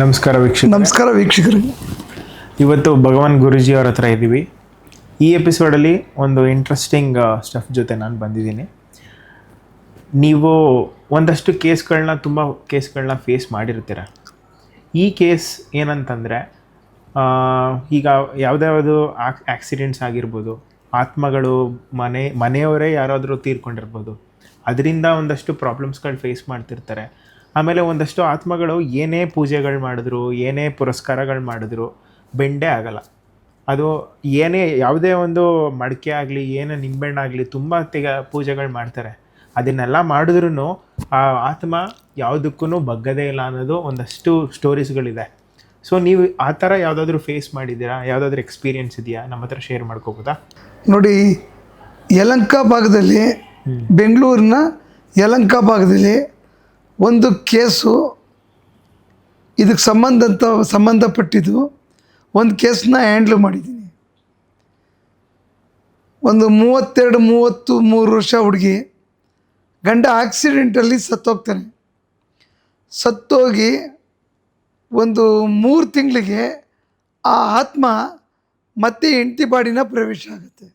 ನಮಸ್ಕಾರ ವೀಕ್ಷಕ ನಮಸ್ಕಾರ ವೀಕ್ಷಕರು. ಇವತ್ತು ಭಗವಾನ್ ಗುರುಜಿ ಅವ್ರ ಹತ್ರ ಇದ್ದೀವಿ. ಈ ಎಪಿಸೋಡಲ್ಲಿ ಒಂದು ಇಂಟ್ರೆಸ್ಟಿಂಗ್ ಸ್ಟಫ್ ಜೊತೆ ನಾನು ಬಂದಿದ್ದೀನಿ. ನೀವು ಒಂದಷ್ಟು ಕೇಸ್ಗಳನ್ನ ತುಂಬ ಕೇಸ್ಗಳನ್ನ ಫೇಸ್ ಮಾಡಿರ್ತೀರ. ಈ ಕೇಸ್ ಏನಂತಂದರೆ ಈಗ ಯಾವುದ್ಯಾವುದು ಆಕ್ಸಿಡೆಂಟ್ಸ್ ಆಗಿರ್ಬೋದು ಆತ್ಮಗಳು ಮನೆ ಮನೆಯವರೇ ಯಾರಾದರೂ ತೀರ್ಕೊಂಡಿರ್ಬೋದು ಅದರಿಂದ ಒಂದಷ್ಟು ಪ್ರಾಬ್ಲಮ್ಸ್ಗಳು ಫೇಸ್ ಮಾಡ್ತಿರ್ತಾರೆ. ಆಮೇಲೆ ಒಂದಷ್ಟು ಆತ್ಮಗಳು ಏನೇ ಪೂಜೆಗಳು ಮಾಡಿದ್ರು ಏನೇ ಪುರಸ್ಕಾರಗಳು ಮಾಡಿದ್ರು ಬೆಂಡೆ ಆಗಲ್ಲ. ಅದು ಏನೇ ಯಾವುದೇ ಒಂದು ಮಡಿಕೆ ಆಗಲಿ ಏನೇ ನಿಂಬೆಹಣ್ಣಾಗಲಿ ತುಂಬ ತೆಗ ಪೂಜೆಗಳು ಮಾಡ್ತಾರೆ. ಅದನ್ನೆಲ್ಲ ಮಾಡಿದ್ರೂ ಆ ಆತ್ಮ ಯಾವುದಕ್ಕೂ ಬಗ್ಗದೇ ಇಲ್ಲ ಅನ್ನೋದು ಒಂದಷ್ಟು ಸ್ಟೋರೀಸ್ಗಳಿದೆ ಸೊ ನೀವು ಆ ಥರ ಯಾವುದಾದ್ರೂ ಫೇಸ್ ಮಾಡಿದ್ದೀರಾ? ಯಾವುದಾದ್ರೂ ಎಕ್ಸ್ಪೀರಿಯನ್ಸ್ ಇದೆಯಾ? ನಮ್ಮ ಹತ್ರ ಶೇರ್ ಮಾಡ್ಕೋಬೋದಾ? ನೋಡಿ ಯಲಂಕ ಭಾಗದಲ್ಲಿ ಬೆಂಗಳೂರಿನ ಯಲಂಕ ಭಾಗದಲ್ಲಿ ಒಂದು ಕೇಸು ಇದಕ್ಕೆ ಸಂಬಂಧಂತ ಸಂಬಂಧಪಟ್ಟಿದ್ದು ಒಂದು ಕೇಸನ್ನ ಹ್ಯಾಂಡ್ಲ್ ಮಾಡಿದ್ದೀನಿ. ಒಂದು ಮೂವತ್ತೆರಡು ಮೂವತ್ತು ಮೂರು ವರ್ಷ ಹುಡುಗಿ ಗಂಡ ಆಕ್ಸಿಡೆಂಟಲ್ಲಿ ಸತ್ತೋಗ್ತಾನೆ. ಸತ್ತೋಗಿ ಒಂದು ಮೂರು ತಿಂಗಳಿಗೆ ಆ ಆತ್ಮ ಮತ್ತೆ ಹೆಂಡತಿ ಬಾಡಿನ ಪ್ರವೇಶ ಆಗುತ್ತೆ.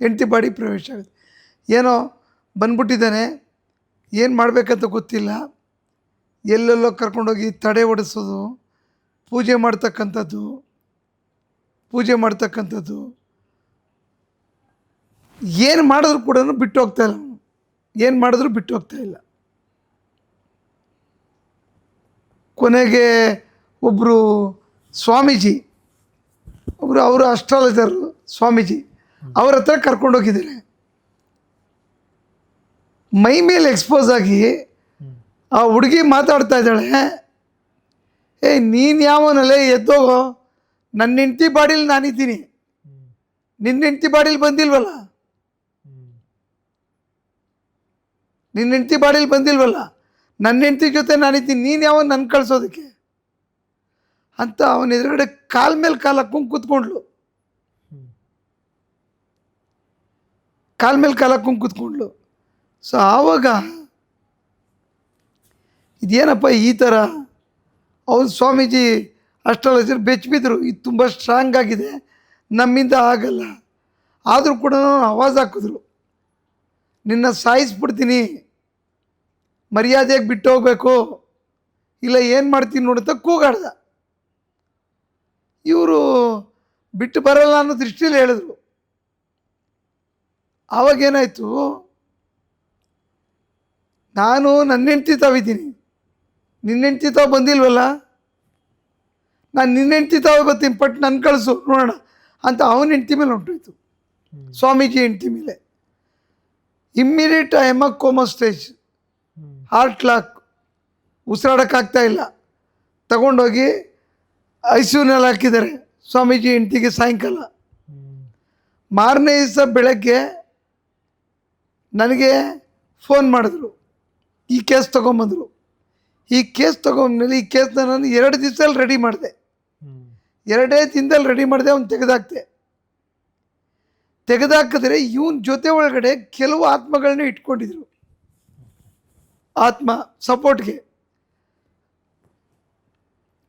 ಹೆಂಡತಿ ಬಾಡಿ ಪ್ರವೇಶ ಆಗುತ್ತೆ. ಏನೋ ಬಂದ್ಬಿಟ್ಟಿದ್ದಾನೆ. ಏನು ಮಾಡಬೇಕಂತ ಗೊತ್ತಿಲ್ಲ. ಎಲ್ಲೆಲ್ಲೋ ಕರ್ಕೊಂಡೋಗಿ ತಡೆ ಒಡಿಸೋದು, ಪೂಜೆ ಮಾಡ್ತಕ್ಕಂಥದ್ದು ಪೂಜೆ ಮಾಡ್ತಕ್ಕಂಥದ್ದು. ಏನು ಮಾಡಿದ್ರು ಕೂಡ ಬಿಟ್ಟು ಹೋಗ್ತಾ ಇಲ್ಲ. ಏನು ಮಾಡಿದ್ರು ಬಿಟ್ಟು ಹೋಗ್ತಾ ಇಲ್ಲ. ಕೊನೆಗೆ ಒಬ್ಬರು ಸ್ವಾಮೀಜಿ ಒಬ್ಬರು ಅವರು ಅಸ್ಟ್ರಾಲಜರು ಸ್ವಾಮೀಜಿ, ಅವ್ರ ಹತ್ರ ಕರ್ಕೊಂಡೋಗಿದ್ದಾರೆ. ಮೈ ಮೇಲೆ ಎಕ್ಸ್ಪೋಸ್ ಆಗಿ ಆ ಹುಡುಗಿ ಮಾತಾಡ್ತಾ ಇದ್ದಾಳೆ. ಏ, ನೀನು ಯಾವನಲ್ಲೇ ಎದ್ದೋಗೋ? ನನ್ನ ಹೆಂಡತಿ ಬಾಡಿಲಿ ನಾನಿದ್ದೀನಿ. ನಿನ್ನ ಹೆಂಡತಿ ಬಾಡಿಲಿ ಬಂದಿಲ್ವಲ್ಲ? ನಿನ್ನ ಹೆಂಡತಿ ಬಾಡಿಲಿ ಬಂದಿಲ್ವಲ್ಲ? ನನ್ನ ಹೆಂಡತಿ ಜೊತೆ ನಾನಿದ್ದೀನಿ. ನೀನು ಯಾವ ನನ್ನ ಕಳಿಸೋದಕ್ಕೆ? ಅಂತ ಅವನ ಎದುರುಗಡೆ ಕಾಲ್ ಮೇಲೆ ಕಾಲು ಹಾಕೊಂಡು ಕೂತ್ಕೊಂಡ್ಲು. ಕಾಲ್ ಮೇಲೆ ಕಾಲು ಹಾಕೊಂಡು ಕೂತ್ಕೊಂಡ್ಲು. ಸೊ ಆವಾಗ ಇದೇನಪ್ಪ ಈ ಥರ? ಅವ್ರು ಸ್ವಾಮೀಜಿ ಅಸ್ಟ್ರಾಲಜರ್ ಬೆಚ್ಚಿಬಿದ್ರು. ಇದು ತುಂಬ ಸ್ಟ್ರಾಂಗ್ ಆಗಿದೆ. ನಮ್ಮಿಂದ ಆಗಲ್ಲ. ಆದರೂ ಕೂಡ ಆವಾಜ್ ಹಾಕಿದ್ರು. ನಿನ್ನ ಸಾಯಿಸ್ಬಿಡ್ತೀನಿ. ಮರ್ಯಾದೆಗೆ ಬಿಟ್ಟು ಹೋಗ್ಬೇಕು. ಇಲ್ಲ ಏನು ಮಾಡ್ತೀನಿ ನೋಡುತ್ತ ಕೂಗಾಡ್ದ. ಇವರು ಬಿಟ್ಟು ಬರಲ್ಲ ಅನ್ನೋ ದೃಷ್ಟಿಯಲ್ಲಿ ಹೇಳಿದ್ರು. ಆವಾಗೇನಾಯಿತು ನಾನು ನನ್ನ ಹೆಂಡ್ತಿ ತಾವಿದ್ದೀನಿ ನಿನ್ನ ಹೆಂಡ್ತಿ ತಾವು ಬಂದಿಲ್ವಲ್ಲ? ನಾನು ನಿನ್ನ ಹೆಂಡ್ತಿ ತಾವು ಬರ್ತೀನಿ ಪಟ್ ನನ್ನ ಕಳಿಸು, ನೋಡೋಣ ಅಂತ ಅವನ ಹೆಂಡ್ತಿ ಮೇಲೆ ಹೊಂಟೋಯ್ತು. ಸ್ವಾಮೀಜಿ ಹೆಂಡ್ತಿ ಮೇಲೆ. Immediate I am a coma stage heart lock ಉಸಿರಾಡೋಕ್ಕಾಗ್ತಾ ಇಲ್ಲ. ತಗೊಂಡೋಗಿ ಐ ಸಿ ಹಾಕಿದ್ದಾರೆ. ಸ್ವಾಮೀಜಿ ಹೆಂಡ್ತಿಗೆ ಸಾಯಂಕಾಲ. ಮಾರನೇ ದಿವಸ ಬೆಳಗ್ಗೆ ನನಗೆ ಫೋನ್ ಮಾಡಿದ್ರು. ಈ ಕೇಸ್ ತೊಗೊಂಬಂದರು. ಈ ಕೇಸ್ ತೊಗೊಂಡ್ಮೇಲೆ ಈ ಕೇಸ್ನ ನಾನು ಎರಡು ದಿವಸದಲ್ಲಿ ರೆಡಿ ಮಾಡಿದೆ. ಎರಡೇ ದಿನದಲ್ಲಿ ರೆಡಿ ಮಾಡಿದೆ ಅವ್ನು ತೆಗೆದಾಕ್ತೆ ತೆಗೆದಾಕಿದ್ರೆ ಇವನ ಜೊತೆ ಒಳಗಡೆ ಕೆಲವು ಆತ್ಮಗಳನ್ನ ಇಟ್ಕೊಂಡಿದ್ರು. ಆತ್ಮ ಸಪೋರ್ಟ್ಗೆ.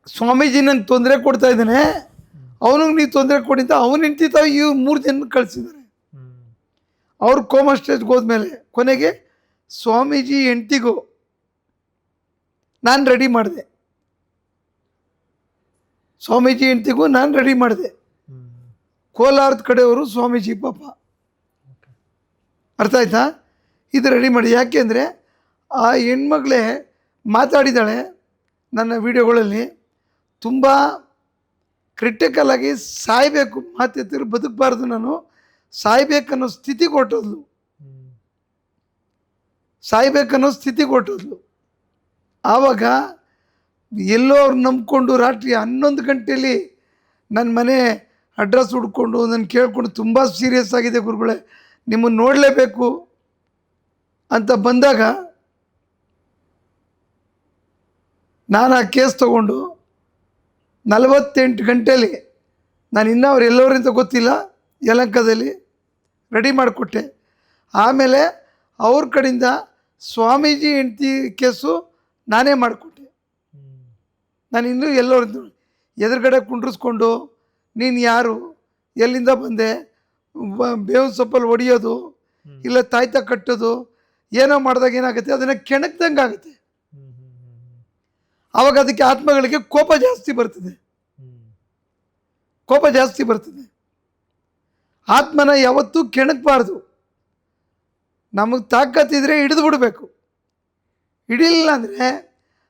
ಸ್ವಾಮೀಜಿ ನಂಗೆ ತೊಂದರೆ ಕೊಡ್ತಾ ಇದ್ದಾನೆ. ಅವನಿಗೆ ನೀವು ತೊಂದರೆ ಕೊಡಿದ್ದ ಅವನ ಹೆಂಡ್ತಿ ಇವ್ರು ಇವ್ ಮೂರು ಜನ ಕಳಿಸಿದ್ದಾರೆ. ಅವ್ರು ಕೋಮಾ ಸ್ಟೇಜ್ಗೆ ಹೋದ್ಮೇಲೆ ಕೊನೆಗೆ ಸ್ವಾಮೀಜಿ ಹೆಂಡ್ತಿಗೂ ನಾನು ರೆಡಿ ಮಾಡಿದೆ. ಸ್ವಾಮೀಜಿ ಹೆಂಡ್ತಿಗೂ ನಾನು ರೆಡಿ ಮಾಡಿದೆ. ಕೋಲಾರದ ಕಡೆಯವರು ಸ್ವಾಮೀಜಿ ಪಾಪ. ಅರ್ಥ ಆಯ್ತಾ? ಇದು ರೆಡಿ ಮಾಡಿ. ಯಾಕೆ ಅಂದರೆ ಆ ಹೆಣ್ಮಗಳೇ ಮಾತಾಡಿದ್ದಾಳೆ ನನ್ನ ವಿಡಿಯೋಗಳಲ್ಲಿ. ತುಂಬ ಕ್ರಿಟಿಕಲ್ ಆಗಿ ಸಾಯಬೇಕು ಮಾತೆತ್ತಿರು ಬದುಕಬಾರ್ದು ನಾನು. ಸಾಯ್ಬೇಕನ್ನೋ ಸ್ಥಿತಿ ಕೊಟ್ಟೋದ್ಲು ಸಾಯ್ಬೇಕನ್ನೋ ಸ್ಥಿತಿ ಕೊಟ್ಟದ್ಲು ಆವಾಗ ಎಲ್ಲೋ ಅವ್ರು ನಂಬ್ಕೊಂಡು ರಾತ್ರಿ ಹನ್ನೊಂದು ಗಂಟೆಯಲ್ಲಿ ನನ್ನ ಮನೆ ಅಡ್ರೆಸ್ ಹುಡ್ಕೊಂಡು ನನ್ನ ಕೇಳ್ಕೊಂಡು ತುಂಬ ಸೀರಿಯಸ್ ಆಗಿದೆ ಗುರುಗಳೇ ನಿಮ್ಮನ್ನು ನೋಡಲೇಬೇಕು ಅಂತ ಬಂದಾಗ ನಾನು ಆ ಕೇಸ್ ತಗೊಂಡು ನಲವತ್ತೆಂಟು ಗಂಟೆಯಲ್ಲಿ ನಾನು ಇನ್ನೂ ಅವ್ರು ಎಲ್ಲವರಿಂದ ಗೊತ್ತಿಲ್ಲ, ಯಲಂಕದಲ್ಲಿ ರೆಡಿ ಮಾಡಿಕೊಟ್ಟೆ. ಆಮೇಲೆ ಅವ್ರ ಕಡೆಯಿಂದ ಸ್ವಾಮೀಜಿ ಹೆಂಡ್ತಿ ಕೇಸು ನಾನೇ ಮಾಡಿಕೊಟ್ಟೆ. ನಾನು ಇನ್ನೂ ಎಲ್ಲೋರು ಎದುರುಗಡೆ ಕುಂಡ್ರಿಸ್ಕೊಂಡು, ನೀನು ಯಾರು? ಎಲ್ಲಿಂದ ಬಂದೆ? ಬ- ಬೇವಿನ ಸೊಪ್ಪಲ್ಲಿ ಹೊಡಿಯೋದು ಇಲ್ಲ ತಾಯ್ತ ಕಟ್ಟೋದು, ಏನೋ ಮಾಡಿದಾಗ ಏನಾಗುತ್ತೆ? ಅದನ್ನು ಕೆಣಕ್ದಂಗೆ ಆಗುತ್ತೆ. ಆವಾಗ ಅದಕ್ಕೆ ಆತ್ಮಗಳಿಗೆ ಕೋಪ ಜಾಸ್ತಿ ಬರ್ತದೆ. ಕೋಪ ಜಾಸ್ತಿ ಬರ್ತದೆ. ಆತ್ಮನ ಯಾವತ್ತೂ ಕೆಣಕಬಾರ್ದು. ನಮಗೆ ತಾಕತ್ತಿದ್ರೆ ಹಿಡಿದು ಬಿಡಬೇಕು. ಹಿಡಿಲಿಲ್ಲ ಅಂದರೆ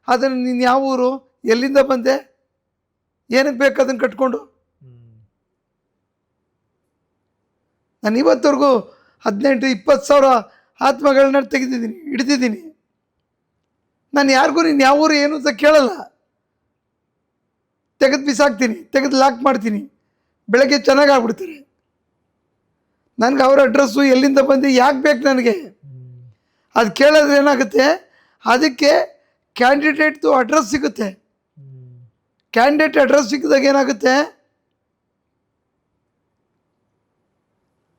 ಅದನ್ನು ನೀನು ಯಾವ ಊರು, ಎಲ್ಲಿಂದ ಬಂದೆ ಏನಕ್ಕೆ ಬೇಕು ಅದನ್ನು ಕಟ್ಕೊಂಡು? ನಾನು ಇವತ್ತವರೆಗೂ ಹದಿನೆಂಟು, ಇಪ್ಪತ್ತು ಸಾವಿರ ಆತ್ಮಗಳನ್ನ ತೆಗೆದಿದ್ದೀನಿ, ಹಿಡಿದಿದ್ದೀನಿ. ನಾನು ಯಾರಿಗೂ ನೀನು ಯಾವ ಊರು ಏನು ಅಂತ ಕೇಳಲ್ಲ. ತೆಗೆದು ಬಿಸಾಕ್ತೀನಿ, ತೆಗೆದು ಲಾಕ್ ಮಾಡ್ತೀನಿ. ಬೆಳಗ್ಗೆ ಚೆನ್ನಾಗಿ ನನಗೆ ಅವ್ರ ಅಡ್ರೆಸ್ಸು ಎಲ್ಲಿಂದ ಬಂದು ಯಾಕೆ ಬೇಕು ನನಗೆ? ಅದು ಕೇಳಿದ್ರೆ ಏನಾಗುತ್ತೆ? ಅದಕ್ಕೆ ಕ್ಯಾಂಡಿಡೇಟ್ದು ಅಡ್ರೆಸ್ ಸಿಗುತ್ತೆ. ಕ್ಯಾಂಡಿಡೇಟ್ ಅಡ್ರೆಸ್ ಸಿಕ್ಕಿದಾಗ ಏನಾಗುತ್ತೆ?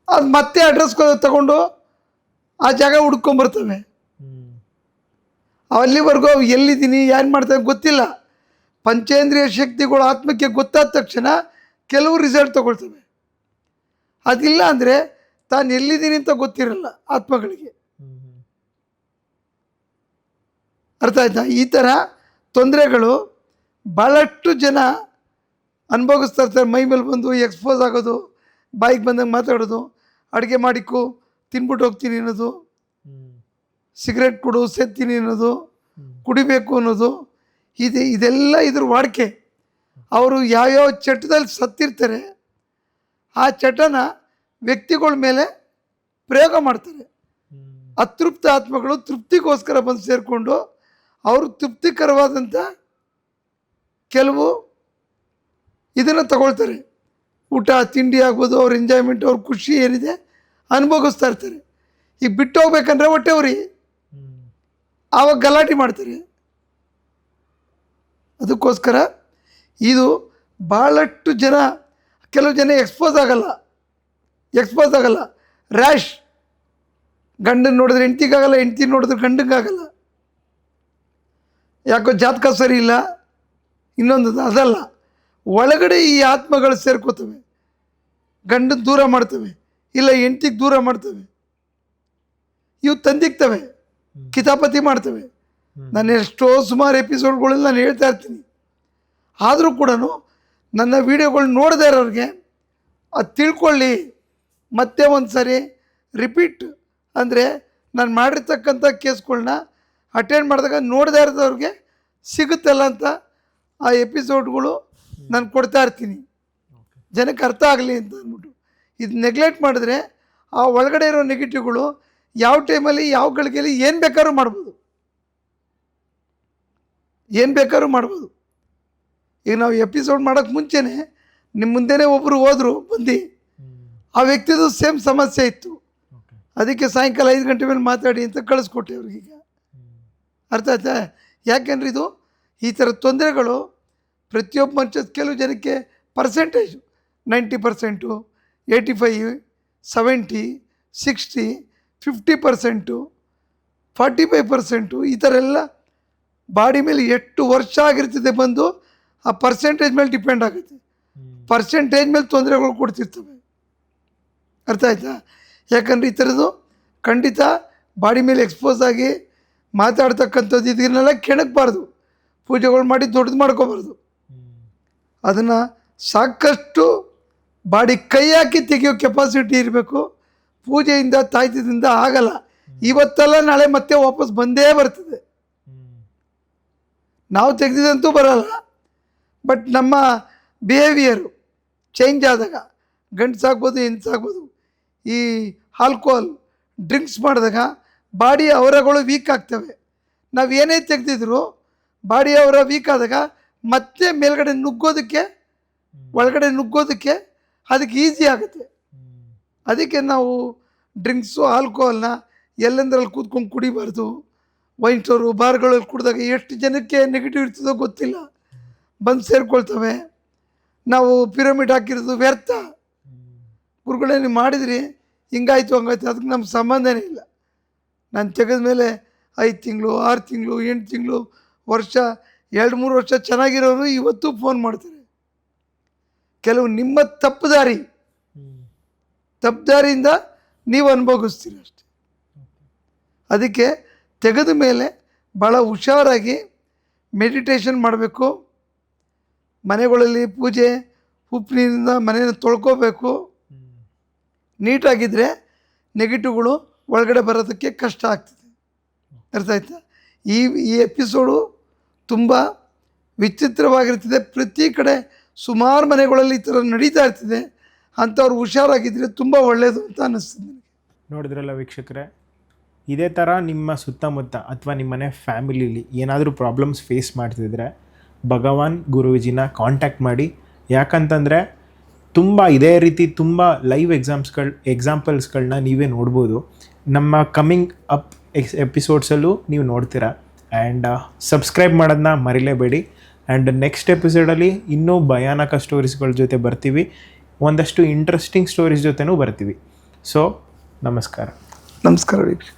ಅದು ಮತ್ತೆ ಅಡ್ರೆಸ್ ತಗೊಂಡು ಆ ಜಾಗ ಹುಡ್ಕೊಂಬರ್ತವೆ. ಅಲ್ಲಿವರೆಗೂ ಅವು ಎಲ್ಲಿದ್ದೀನಿ ಏನು ಮಾಡ್ತೇವೆ ಗೊತ್ತಿಲ್ಲ. ಪಂಚೇಂದ್ರಿಯ ಶಕ್ತಿಗಳು ಆತ್ಮಕ್ಕೆ ಗೊತ್ತಾದ ತಕ್ಷಣ ಕೆಲವು ರಿಸಲ್ಟ್ ತಗೊಳ್ತವೆ. ಅದಿಲ್ಲ ಅಂದರೆ ತಾನು ಎಲ್ಲಿದ್ದೀನಿ ಅಂತ ಗೊತ್ತಿರಲ್ಲ ಆತ್ಮಗಳಿಗೆ. ಅರ್ಥ ಆಯ್ತಾ? ಈ ಥರ ತೊಂದರೆಗಳು ಭಾಳಷ್ಟು ಜನ ಅನುಭವಿಸ್ತಾ ಇರ್ತಾರೆ. ಮೈ ಮೇಲೆ ಬಂದು ಎಕ್ಸ್ಪೋಸ್ ಆಗೋದು, ಬಾಯಿಗೆ ಬಂದಂಗೆ ಮಾತಾಡೋದು, ಅಡುಗೆ ಮಾಡಿಕ್ಕು ತಿನ್ಬಿಟ್ಟು ಹೋಗ್ತೀನಿ ಅನ್ನೋದು, ಸಿಗರೇಟ್ ಕೊಡು ಸೆತ್ತೀನಿ ಅನ್ನೋದು, ಕುಡಿಬೇಕು ಅನ್ನೋದು ಇದೆ ಇದೆಲ್ಲ ಇದ್ರ ವಾಡಿಕೆ. ಅವರು ಯಾವ್ಯಾವ ಚಟದಲ್ಲಿ ಸತ್ತಿರ್ತಾರೆ ಚಟನ ವ್ಯಕ್ತಿಗಳ ಮೇಲೆ ಪ್ರಯೋಗ ಮಾಡ್ತಾರೆ. ಅತೃಪ್ತ ಆತ್ಮಗಳು ತೃಪ್ತಿಗೋಸ್ಕರ ಬಂದು ಸೇರಿಕೊಂಡು ಅವರು ತೃಪ್ತಿಕರವಾದಂಥ ಕೆಲವು ಇದನ್ನು ತಗೊಳ್ತಾರೆ. ಊಟ, ತಿಂಡಿ ಆಗ್ಬೋದು, ಅವ್ರ ಎಂಜಾಯ್ಮೆಂಟ್ ಅವ್ರ ಖುಷಿ ಏನಿದೆ ಅನುಭವಿಸ್ತಾ ಇರ್ತಾರೆ. ಈಗ ಬಿಟ್ಟು ಹೋಗ್ಬೇಕಂದ್ರೆ ಹೊಟ್ಟೆ ಅವ್ರಿ ಆವಾಗ ಗಲಾಟೆ ಮಾಡ್ತಾರೆ. ಅದಕ್ಕೋಸ್ಕರ ಇದು ಭಾಳಷ್ಟು ಜನ ಕೆಲವು ಜನ ಎಕ್ಸ್ಪೋಸ್ ಆಗಲ್ಲ. ಎಕ್ಸ್ಪೋಸ್ ಆಗಲ್ಲ. ರ್ಯಾಶ್ ಗಂಡನ್ನ ನೋಡಿದ್ರೆ ಹೆಂಡ್ತಿಗಾಗಲ್ಲ ಹೆಂಡ್ತಿ ನೋಡಿದ್ರೆ ಗಂಡಂಗಾಗಲ್ಲ. ಯಾಕೋ ಜಾತಕ ಸರಿ ಇಲ್ಲ. ಇನ್ನೊಂದು ಅದಲ್ಲ. ಒಳಗಡೆ ಈ ಆತ್ಮಗಳು ಸೇರ್ಕೋತವೆ. ಗಂಡನ್ನ ದೂರ ಮಾಡ್ತವೆ. ಇಲ್ಲ ಹೆಂಡ್ತಿಗೆ ದೂರ ಮಾಡ್ತವೆ. ಇವು ತಂದಿಕ್ತವೆ ಕಿತಾಪತಿ ಮಾಡ್ತವೆ. ನಾನು ಎಷ್ಟೋ ಸುಮಾರು ಎಪಿಸೋಡ್ಗಳಲ್ಲಿ ನಾನು ಹೇಳ್ತಾ ಇರ್ತೀನಿ. ಆದರೂ ಕೂಡ ನನ್ನ ವೀಡಿಯೋಗಳು ನೋಡದೇ ಇರೋರಿಗೆ ಅದು ತಿಳ್ಕೊಳ್ಳಿ. ಮತ್ತೆ ಒಂದು ಸರಿ ರಿಪೀಟ್ ಅಂದರೆ ನಾನು ಮಾಡಿರ್ತಕ್ಕಂಥ ಕೇಸ್ಗಳನ್ನ ಅಟೆಂಡ್ ಮಾಡಿದಾಗ ನೋಡದೇ ಇರೋದವ್ರಿಗೆ ಸಿಗುತ್ತಲ್ಲ ಅಂತ ಆ ಎಪಿಸೋಡ್ಗಳು ನಾನು ಕೊಡ್ತಾ ಇರ್ತೀನಿ. ಜನಕ್ಕೆ ಅರ್ಥ ಆಗಲಿ ಅಂತ ಅಂದ್ಬಿಟ್ಟು. ಇದು ನೆಗ್ಲೆಕ್ಟ್ ಮಾಡಿದ್ರೆ ಆ ಒಳಗಡೆ ಇರೋ ನೆಗೆಟಿವ್ಗಳು ಯಾವ ಟೈಮಲ್ಲಿ ಯಾವ ಗಳಿಗೆಯಲ್ಲಿ ಏನು ಬೇಕಾದ್ರೂ ಮಾಡ್ಬೋದು. ಏನು ಬೇಕಾದ್ರೂ ಮಾಡ್ಬೋದು. ಈಗ ನಾವು ಎಪಿಸೋಡ್ ಮಾಡೋಕ್ಕೆ ಮುಂಚೆನೇ ನಿಮ್ಮ ಮುಂದೆನೇ ಒಬ್ಬರು ಹೋದರು, ಬಂದು. ಆ ವ್ಯಕ್ತಿದು ಸೇಮ್ ಸಮಸ್ಯೆ ಇತ್ತು. ಅದಕ್ಕೆ ಸಾಯಂಕಾಲ ಐದು ಗಂಟೆ ಮೇಲೆ ಮಾತಾಡಿ ಅಂತ ಕಳಿಸ್ಕೊಟ್ಟೆ ಅವ್ರಿಗೀಗ ಅರ್ಥ ಆಯ್ತಾ? ಯಾಕೆಂದ್ರೆ ಇದು ಈ ಥರ ತೊಂದರೆಗಳು ಪ್ರತಿಯೊಬ್ಬ ಮನುಷ್ಯದ ಕೆಲವು ಜನಕ್ಕೆ percentage ninety percent eighty five seventy sixty fifty percent forty five percent ಈ ಥರ ಎಲ್ಲ ಬಾಡಿ ಮೇಲೆ ಎಷ್ಟು ವರ್ಷ ಆಗಿರ್ತದೆ ಬಂದು ಆ ಪರ್ಸೆಂಟೇಜ್ ಮೇಲೆ ಡಿಪೆಂಡ್ ಆಗುತ್ತೆ. ಪರ್ಸೆಂಟೇಜ್ ಮೇಲೆ ತೊಂದರೆಗಳು ಕೊಡ್ತಿರ್ತವೆ. ಅರ್ಥ ಆಯ್ತಾ? ಯಾಕಂದ್ರೆ ಈ ಥರದ್ದು ಖಂಡಿತ ಬಾಡಿ ಮೇಲೆ ಎಕ್ಸ್ಪೋಸ್ ಆಗಿ ಮಾತಾಡ್ತಕ್ಕಂಥದ್ದು ಇದನ್ನೆಲ್ಲ ಕೆಣಕ್ಬಾರ್ದು. ಪೂಜೆಗಳು ಮಾಡಿ ದೊಡ್ಡದು ಮಾಡ್ಕೋಬಾರ್ದು. ಅದನ್ನು ಸಾಕಷ್ಟು ಬಾಡಿ ಕೈ ಹಾಕಿ ತೆಗೆಯೋ ಕೆಪಾಸಿಟಿ ಇರಬೇಕು. ಪೂಜೆಯಿಂದ ತಾಯ್ತದಿಂದ ಆಗಲ್ಲ. ಇವತ್ತೆಲ್ಲ ನಾಳೆ ಮತ್ತೆ ವಾಪಸ್ ಬಂದೇ ಬರ್ತದೆ. ನಾವು ತೆಗೆದಿದ್ದಂತೂ ಬರಲ್ಲ. ಬಟ್ ನಮ್ಮ ಬಿಹೇವಿಯರು ಚೇಂಜ್ ಆದಾಗ ಗಂಡಸಾಗ್ಬೋದು ಹೆಣ್ಸಾಗ್ಬೋದು ಈ ಆಲ್ಕೋಹಾಲ್ ಡ್ರಿಂಕ್ಸ್ ಮಾಡಿದಾಗ ಬಾಡಿ ಅವರಗಳು ವೀಕ್ ಆಗ್ತವೆ. ನಾವು ಏನೇ ತೆಗೆದಿದ್ರು ಬಾಡಿ ಅವರ ವೀಕ್ ಆದಾಗ ಮತ್ತೆ ಮೇಲ್ಗಡೆ ನುಗ್ಗೋದಕ್ಕೆ, ಒಳಗಡೆ ನುಗ್ಗೋದಕ್ಕೆ ಅದಕ್ಕೆ ಈಸಿ ಆಗುತ್ತೆ. ಅದಕ್ಕೆ ನಾವು ಡ್ರಿಂಕ್ಸು ಆಲ್ಕೋಹಾಲ್ನ ಎಲ್ಲೆಂದ್ರಲ್ಲಿ ಕೂತ್ಕೊಂಡು ಕುಡಿಬಾರ್ದು. ವೈನ್ ಸ್ಟೋರು ಬಾರ್ಗಳಲ್ಲಿ ಕುಡಿದಾಗ ಎಷ್ಟು ಜನಕ್ಕೆ ನೆಗೆಟಿವ್ ಇರ್ತದೋ ಗೊತ್ತಿಲ್ಲ. ಬಂದು ಸೇರ್ಕೊಳ್ತವೆ. ನಾವು ಪಿರಮಿಡ್ ಹಾಕಿರೋದು ವ್ಯರ್ಥ. ಗುರುಗಳೇ, ನೀವು ಮಾಡಿದ್ರಿ, ಹಿಂಗಾಯ್ತು, ಹಂಗಾಯ್ತು, ಅದಕ್ಕೆ ನಮ್ಮ ಸಂಬಂಧನೇ ಇಲ್ಲ. ನಾನು ತೆಗೆದ ಮೇಲೆ ಐದು ತಿಂಗಳು, ಆರು ತಿಂಗಳು, ಎಂಟು ತಿಂಗಳು ವರ್ಷ, ಎರಡು ಮೂರು ವರ್ಷ ಚೆನ್ನಾಗಿರೋರು ಇವತ್ತು ಫೋನ್ ಮಾಡ್ತಾರೆ. ಕೆಲವು ನಿಮ್ಮ ತಪ್ಪು ದಾರಿ ತಪ್ಪು ದಾರಿಯಿಂದ ನೀವು ಅನುಭವಿಸ್ತೀರ ಅಷ್ಟೆ. ಅದಕ್ಕೆ ತೆಗೆದ ಮೇಲೆ ಭಾಳ ಹುಷಾರಾಗಿ ಮೆಡಿಟೇಷನ್ ಮಾಡಬೇಕು. ಮನೆಗಳಲ್ಲಿ ಪೂಜೆ, ಉಪ್ಪು ನೀರಿಂದ ಮನೆಯನ್ನು ತೊಳ್ಕೋಬೇಕು. ನೀಟಾಗಿದ್ದರೆ ನೆಗೆಟಿವ್ಗಳು ಒಳಗಡೆ ಬರೋದಕ್ಕೆ ಕಷ್ಟ ಆಗ್ತದೆ. ಅರ್ಥ ಆಯ್ತಾ? ಈ ಈ ಎಪಿಸೋಡು ತುಂಬ ವಿಚಿತ್ರವಾಗಿರ್ತದೆ ಪ್ರತಿ ಕಡೆ ಸುಮಾರು ಮನೆಗಳಲ್ಲಿ ಈ ಥರ ನಡೀತಾ ಇರ್ತದೆ. ಅಂಥವ್ರು ಹುಷಾರಾಗಿದ್ದರೆ ತುಂಬ ಒಳ್ಳೆಯದು ಅಂತ ಅನ್ನಿಸ್ತದೆ ನನಗೆ. ನೋಡಿದ್ರಲ್ಲ ವೀಕ್ಷಕರೇ? ಇದೇ ಥರ ನಿಮ್ಮ ಸುತ್ತಮುತ್ತ ಅಥವಾ ನಿಮ್ಮ ಮನೆ ಫ್ಯಾಮಿಲಿಲಿ ಏನಾದರೂ ಪ್ರಾಬ್ಲಮ್ಸ್ ಫೇಸ್ ಮಾಡ್ತಿದ್ರೆ ಭಗವಾನ್ ಗುರೂಜಿನ ಕಾಂಟ್ಯಾಕ್ಟ್ ಮಾಡಿ. ಯಾಕಂತಂದರೆ ತುಂಬ ಇದೇ ರೀತಿ ತುಂಬ ಲೈವ್ ಎಕ್ಸಾಮ್ಸ್ಗಳು ಎಕ್ಸಾಂಪಲ್ಸ್ಗಳನ್ನ ನೀವೇ ನೋಡ್ಬೋದು. ನಮ್ಮ ಕಮ್ಮಿಂಗ್ ಅಪ್ ಎಕ್ಸ್ ಎಪಿಸೋಡ್ಸಲ್ಲೂ ನೀವು ನೋಡ್ತೀರಾ. ಆ್ಯಂಡ್ ಸಬ್ಸ್ಕ್ರೈಬ್ ಮಾಡೋದನ್ನ ಮರಿಲೇಬೇಡಿ. ಆ್ಯಂಡ್ ನೆಕ್ಸ್ಟ್ ಎಪಿಸೋಡಲ್ಲಿ ಇನ್ನೂ ಭಯಾನಕ ಸ್ಟೋರೀಸ್ಗಳ ಜೊತೆ ಬರ್ತೀವಿ. ಒಂದಷ್ಟು ಇಂಟ್ರೆಸ್ಟಿಂಗ್ ಸ್ಟೋರೀಸ್ ಜೊತೆನೂ ಬರ್ತೀವಿ. ಸೊ ನಮಸ್ಕಾರ. ನಮಸ್ಕಾರ ವೀಕ್ಷಕ